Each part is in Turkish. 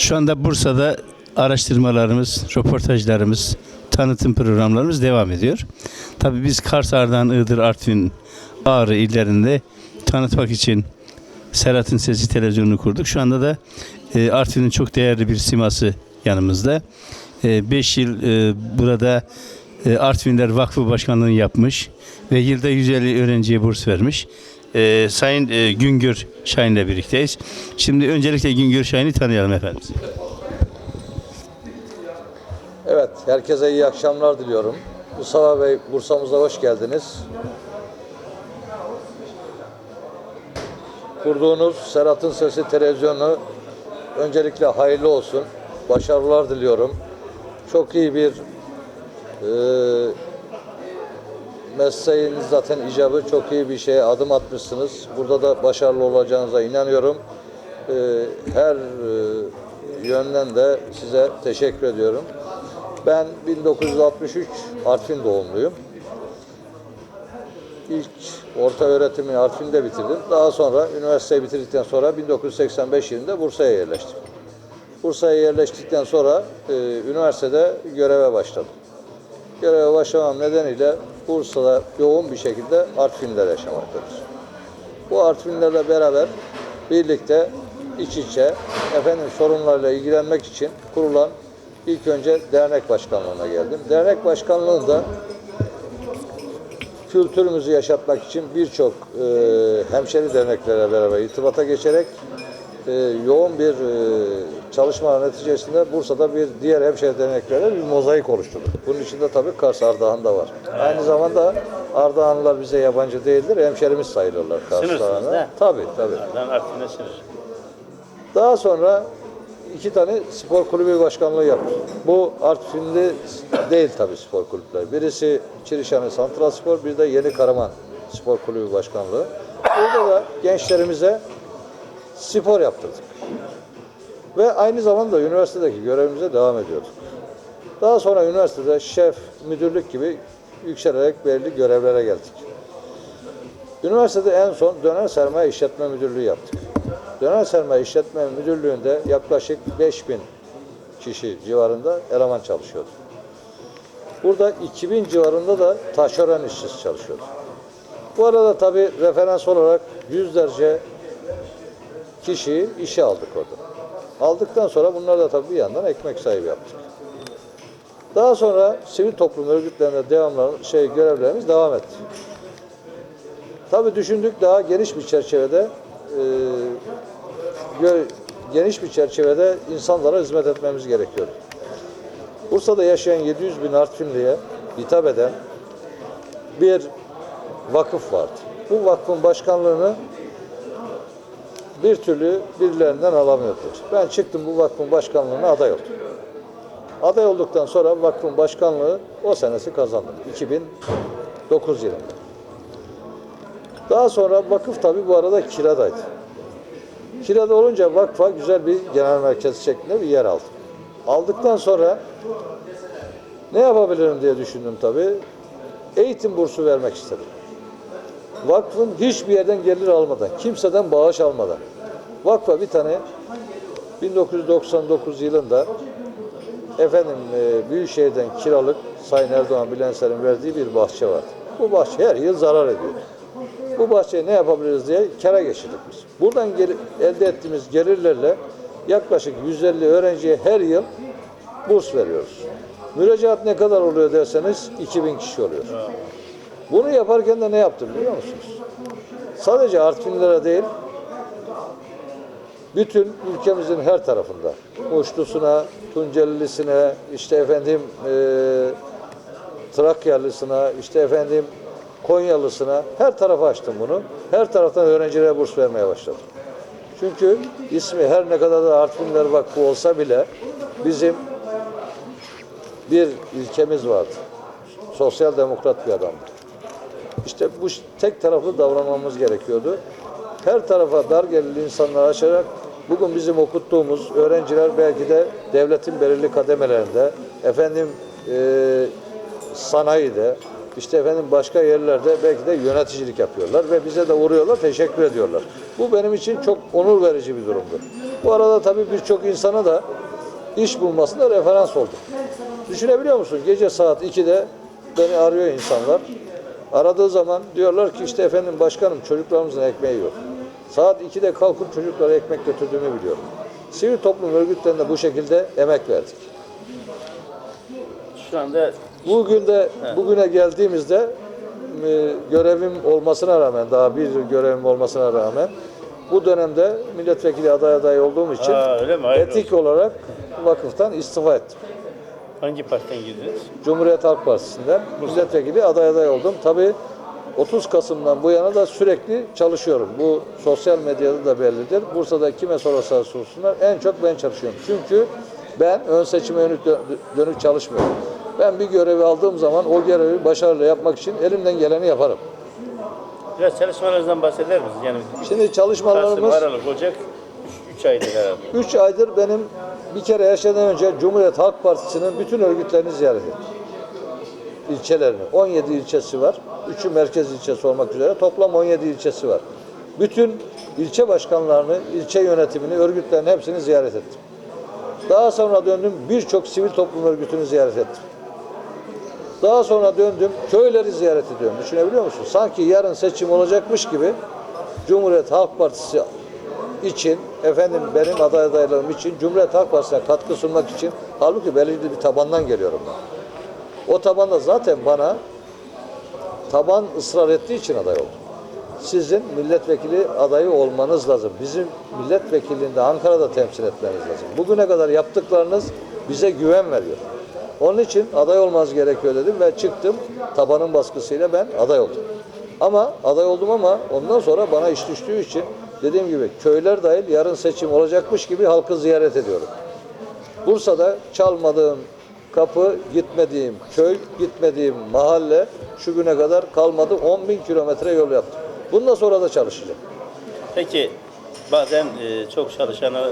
Şu anda Bursa'da araştırmalarımız, röportajlarımız, tanıtım programlarımız devam ediyor. Tabii biz Kars, Ardahan, Iğdır, Artvin, Ağrı illerinde tanıtmak için Serhat'ın Sesi televizyonunu kurduk. Şu anda da e, Artvin'in çok değerli bir siması yanımızda. 5 yıl e, burada e, Artvinler Vakfı Başkanlığı'nı yapmış ve yılda 150 öğrenciye burs vermiş. E, Sayın e, Güngör Şahin'le birlikteyiz. Şimdi öncelikle Güngör Şahin'i tanıyalım efendim. Evet, herkese iyi akşamlar diliyorum. Mustafa Bey, Bursa'mıza hoş geldiniz. Kurduğunuz Serhat'ın Sesi televizyonu öncelikle hayırlı olsun. Başarılar diliyorum. Çok iyi bir e, mesleğiniz zaten icabı çok iyi bir şeye adım atmışsınız. Burada da başarılı olacağınıza inanıyorum. E, her e, yönden de size teşekkür ediyorum. Ben 1963 Artvin doğumluyum. İlk orta öğretimi Artvin'de bitirdim. Daha sonra üniversiteyi bitirdikten sonra 1985 yılında Bursa'ya yerleştim. Bursa'ya yerleştikten sonra e, üniversitede göreve başladım. Göreve başlamam nedeniyle Bursa'da yoğun bir şekilde Artvinler yaşamaktadır. Bu Artvinlerle beraber birlikte iç içe efendim sorunlarla ilgilenmek için kurulan ilk önce dernek başkanlığına geldim. Dernek başkanlığında kültürümüzü yaşatmak için birçok e, hemşeri derneklerle beraber irtibata geçerek e, yoğun bir e, çalışma neticesinde Bursa'da bir diğer hemşeri derneklerle bir mozaik oluşturduk. Bunun içinde tabii Kars Ardahan da var. Aynı zamanda Ardahanlılar bize yabancı değildir, hemşerimiz sayılırlar Kars Ardahan'a. da. Tabii tabii. Ardahan Artvin'e sınır. Daha sonra iki tane spor kulübü başkanlığı yaptım. Bu Artvinli değil tabii spor kulüpler. Birisi Çirişhane Santral Spor, bir de Yeni Karaman Spor Kulübü Başkanlığı. Burada da gençlerimize spor yaptırdık. Ve aynı zamanda üniversitedeki görevimize devam ediyorduk. Daha sonra üniversitede şef, müdürlük gibi yükselerek belirli görevlere geldik. Üniversitede en son döner sermaye işletme müdürlüğü yaptık. Döner sermaye işletme müdürlüğünde yaklaşık 5000 kişi civarında eleman çalışıyordu. Burada 2000 civarında da taşeron işçisi çalışıyordu. Bu arada tabii referans olarak yüzlerce kişiyi işe aldık orada. Aldıktan sonra bunlar da tabii bir yandan ekmek sahibi yaptık. Daha sonra sivil toplum örgütlerinde devamlı şey görevlerimiz devam etti. Tabii düşündük daha geniş bir çerçevede e, geniş bir çerçevede insanlara hizmet etmemiz gerekiyordu. Bursa'da yaşayan 700 bin Artvinli'ye hitap eden bir vakıf vardı. Bu vakfın başkanlığını bir türlü birilerinden alamıyordu. Ben çıktım bu vakfın başkanlığına aday oldum. Aday olduktan sonra vakfın başkanlığı o senesi kazandım. 2009 yılında. Daha sonra vakıf tabii bu arada kiradaydı. Kirada olunca vakfa güzel bir genel merkez şeklinde bir yer aldım. Aldıktan sonra ne yapabilirim diye düşündüm tabii. Eğitim bursu vermek istedim. Vakfın hiçbir yerden gelir almadan, kimseden bağış almadan. Vakfa bir tane 1999 yılında efendim e, Büyükşehir'den kiralık Sayın Erdoğan Bilenser'in verdiği bir bahçe vardı. Bu bahçe her yıl zarar ediyor. Bu bahçeyi ne yapabiliriz diye kara geçirdik biz. Buradan gel- elde ettiğimiz gelirlerle yaklaşık 150 öğrenciye her yıl burs veriyoruz. Müracaat ne kadar oluyor derseniz 2000 kişi oluyor. Bunu yaparken de ne yaptım biliyor musunuz? Sadece Artvinlere değil, bütün ülkemizin her tarafında, Muşlusuna, Tuncelilisine, işte efendim e, Trakyalısına, işte efendim Konyalısına her tarafa açtım bunu. Her taraftan öğrencilere burs vermeye başladım. Çünkü ismi her ne kadar da Artvinler Vakfı olsa bile bizim bir ilkemiz vardı. Sosyal demokrat bir adamdı. İşte bu tek taraflı davranmamız gerekiyordu. Her tarafa dar gelirli insanlar açarak bugün bizim okuttuğumuz öğrenciler belki de devletin belirli kademelerinde, efendim e, sanayide, işte efendim başka yerlerde belki de yöneticilik yapıyorlar ve bize de uğruyorlar, teşekkür ediyorlar. Bu benim için çok onur verici bir durumdu. Bu arada tabii birçok insana da iş bulmasında referans oldum. Düşünebiliyor musun? Gece saat 2'de beni arıyor insanlar. Aradığı zaman diyorlar ki işte efendim başkanım çocuklarımızın ekmeği yok. Saat 2'de kalkıp çocuklara ekmek götürdüğümü biliyorum. Sivil toplum örgütlerinde bu şekilde emek verdik. Şu anda Bugün de bugüne geldiğimizde e, görevim olmasına rağmen daha bir görevim olmasına rağmen bu dönemde milletvekili aday adayı olduğum için? Hayırlı etik olarak vakıftan istifa ettim. Hangi partiden girdiniz? Cumhuriyet Halk Partisi'nden milletvekili aday aday oldum. Tabii 30 Kasım'dan bu yana da sürekli çalışıyorum. Bu sosyal medyada da bellidir. Bursa'da kime sorarsa sorsunlar en çok ben çalışıyorum. Çünkü ben ön seçime dönük, dönük çalışmıyorum. Ben bir görevi aldığım zaman o görevi başarılı yapmak için elimden geleni yaparım. Biraz çalışmalarınızdan bahseder misiniz? Yani Şimdi Kasım, çalışmalarımız Aralık, Ocak 3 aydır herhalde. 3 aydır benim bir kere her önce Cumhuriyet Halk Partisi'nin bütün örgütlerini ziyaret ettim. İlçelerini. 17 ilçesi var. 3'ü merkez ilçesi olmak üzere toplam 17 ilçesi var. Bütün ilçe başkanlarını, ilçe yönetimini, örgütlerin hepsini ziyaret ettim. Daha sonra döndüm birçok sivil toplum örgütünü ziyaret ettim. Daha sonra döndüm köyleri ziyaret ediyorum. Düşünebiliyor musun? Sanki yarın seçim olacakmış gibi Cumhuriyet Halk Partisi için, efendim benim aday adaylığım için, Cumhuriyet Halk Partisi'ne katkı sunmak için halbuki belirli bir tabandan geliyorum ben. O tabanda zaten bana taban ısrar ettiği için aday oldum. Sizin milletvekili adayı olmanız lazım. Bizim milletvekilliğinde Ankara'da temsil etmeniz lazım. Bugüne kadar yaptıklarınız bize güven veriyor. Onun için aday olmanız gerekiyor dedim ve çıktım. Tabanın baskısıyla ben aday oldum. Ama aday oldum ama ondan sonra bana iş düştüğü için dediğim gibi köyler dahil yarın seçim olacakmış gibi halkı ziyaret ediyorum. Bursa'da çalmadığım kapı, gitmediğim köy, gitmediğim mahalle şu güne kadar kalmadı. 10 bin kilometre yol yaptım. Bundan sonra da çalışacağım. Peki bazen e, çok çalışana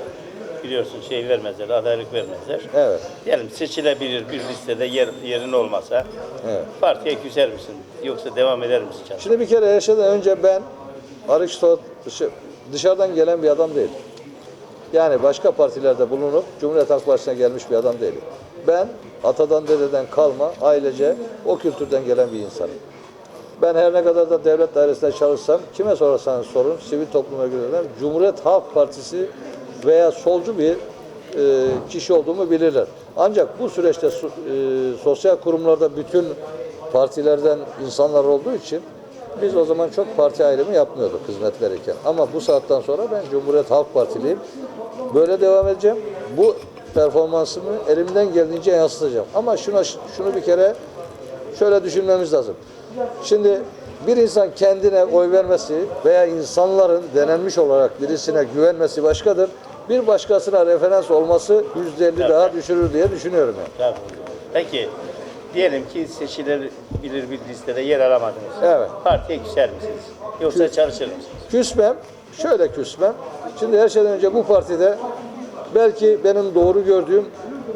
biliyorsun şey vermezler, adaylık vermezler. Evet, Diyelim seçilebilir bir listede yer, yerin olmasa evet. partiye küser misin? Yoksa devam eder misin çalışmaya? Şimdi bir kere her şeyden önce ben Aristo dışı- dışarıdan gelen bir adam değilim. Yani başka partilerde bulunup Cumhuriyet Halk Partisi'ne gelmiş bir adam değilim. Ben atadan dededen kalma ailece o kültürden gelen bir insanım. Ben her ne kadar da devlet dairesinde çalışsam kime sorarsanız sorun sivil toplum örgütlerinden Cumhuriyet Halk Partisi veya solcu bir e, kişi olduğumu bilirler. Ancak bu süreçte e, sosyal kurumlarda bütün partilerden insanlar olduğu için biz o zaman çok parti ayrımı yapmıyorduk hizmet verirken. Ama bu saatten sonra ben Cumhuriyet Halk Partiliyim. Böyle devam edeceğim. Bu performansımı elimden geldiğince yansıtacağım. Ama şuna şunu bir kere şöyle düşünmemiz lazım. Şimdi bir insan kendine oy vermesi veya insanların denenmiş olarak birisine güvenmesi başkadır. Bir başkasına referans olması yüzde elli daha düşürür diye düşünüyorum yani. Peki diyelim ki seçilebilir bir listede yer alamadınız. Evet. Partiye küser misiniz? Yoksa çalışır mısınız? Küsmem, şöyle küsmem. Şimdi her şeyden önce bu partide belki benim doğru gördüğüm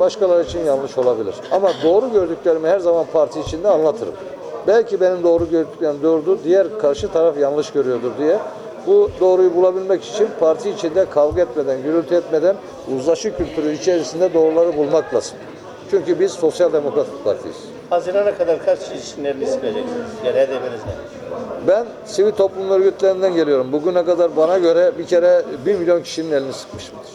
başkaları için yanlış olabilir. Ama doğru gördüklerimi her zaman parti içinde anlatırım. Belki benim doğru gördüklerim doğrudur, diğer karşı taraf yanlış görüyordur diye. Bu doğruyu bulabilmek için parti içinde kavga etmeden, gürültü etmeden uzlaşı kültürü içerisinde doğruları bulmak lazım. Çünkü biz sosyal demokrat bir partiyiz. Hazirana kadar kaç kişinin elini sıkacaksınız? Yani hedefiniz ne? Ben sivil toplum örgütlerinden geliyorum. Bugüne kadar bana göre bir kere 1 milyon kişinin elini sıkmışımdır.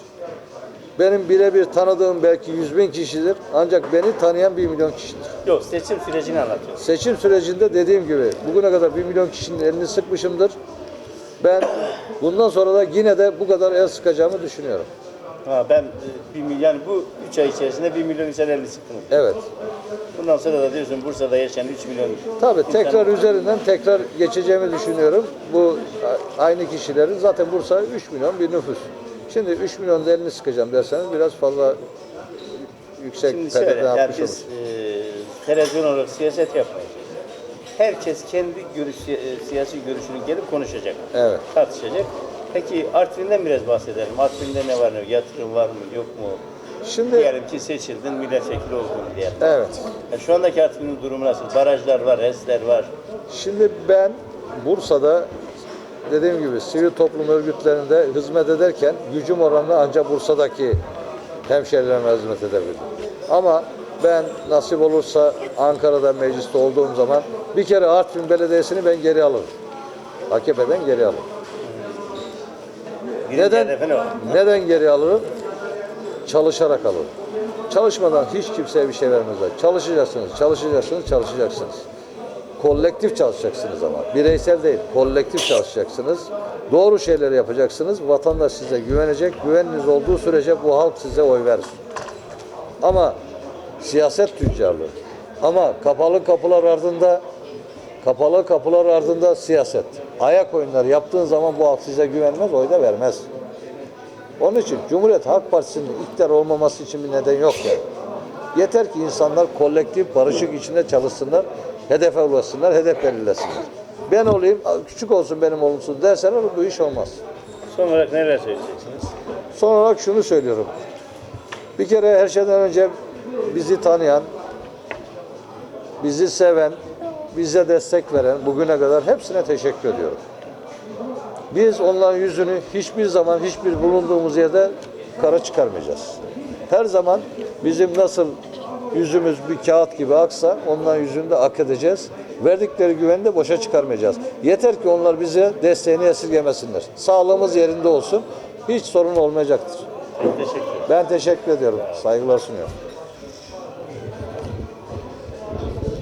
Benim birebir tanıdığım belki 100 bin kişidir. Ancak beni tanıyan 1 milyon kişidir. Yok seçim sürecini anlatıyoruz. Seçim sürecinde dediğim gibi bugüne kadar 1 milyon kişinin elini sıkmışımdır. Ben bundan sonra da yine de bu kadar el sıkacağımı düşünüyorum. Ha, ben e, bir milyon, yani bu 3 ay içerisinde 1 milyon insan elini sıktınız. Evet. Bundan sonra da diyorsun Bursa'da yaşayan 3 milyon Tabii insan- tekrar üzerinden tekrar geçeceğimi düşünüyorum. Bu aynı kişilerin zaten Bursa 3 milyon bir nüfus. Şimdi 3 milyon da elini sıkacağım derseniz biraz fazla yüksek Şimdi şöyle, yani biz olur. e, televizyon olarak siyaset yapmayacağız. Herkes kendi görüş, e, siyasi görüşünü gelip konuşacak, Evet. tartışacak. Peki Artvin'den biraz bahsedelim. Artvin'de ne var ne yok? Yatırım var mı yok mu? Şimdi Diyelim ki seçildin, milletvekili oldun diyelim. evet. Yani şu andaki Artvin'in durumu nasıl? Barajlar var, HES'ler var. Şimdi ben Bursa'da dediğim gibi sivil toplum örgütlerinde hizmet ederken gücüm oranla ancak Bursa'daki hemşerilerime hizmet edebildim. Ama ben nasip olursa Ankara'da mecliste olduğum zaman bir kere Artvin Belediyesi'ni ben geri alırım. AKP'den geri alırım. Birinci Neden? hedefi ne var? Neden geri alırım? Çalışarak alırım. Çalışmadan hiç kimseye bir şey vermezler. Çalışacaksınız, çalışacaksınız, çalışacaksınız. Kolektif çalışacaksınız ama. Bireysel değil, kolektif çalışacaksınız. Doğru şeyleri yapacaksınız. Vatandaş size güvenecek. Güveniniz olduğu sürece bu halk size oy verir. Ama siyaset tüccarlığı. Ama kapalı kapılar ardında kapalı kapılar ardında siyaset. Ayak oyunları yaptığın zaman bu halk size güvenmez, oy da vermez. Onun için Cumhuriyet Halk Partisi'nin iktidar olmaması için bir neden yok yani. Yeter ki insanlar kolektif, barışık içinde çalışsınlar, hedefe ulaşsınlar, hedef belirlesinler. Ben olayım, küçük olsun benim olumsuz derseler bu iş olmaz. Son olarak neler söyleyeceksiniz? Son olarak şunu söylüyorum. Bir kere her şeyden önce bizi tanıyan, bizi seven, bize destek veren bugüne kadar hepsine teşekkür ediyorum. Biz onların yüzünü hiçbir zaman hiçbir bulunduğumuz yerde kara çıkarmayacağız. Her zaman bizim nasıl yüzümüz bir kağıt gibi aksa onların yüzünü de ak edeceğiz. Verdikleri güveni de boşa çıkarmayacağız. Yeter ki onlar bize desteğini esirgemesinler. Sağlığımız yerinde olsun. Hiç sorun olmayacaktır. Teşekkür. Ben teşekkür ediyorum. Saygılar sunuyorum.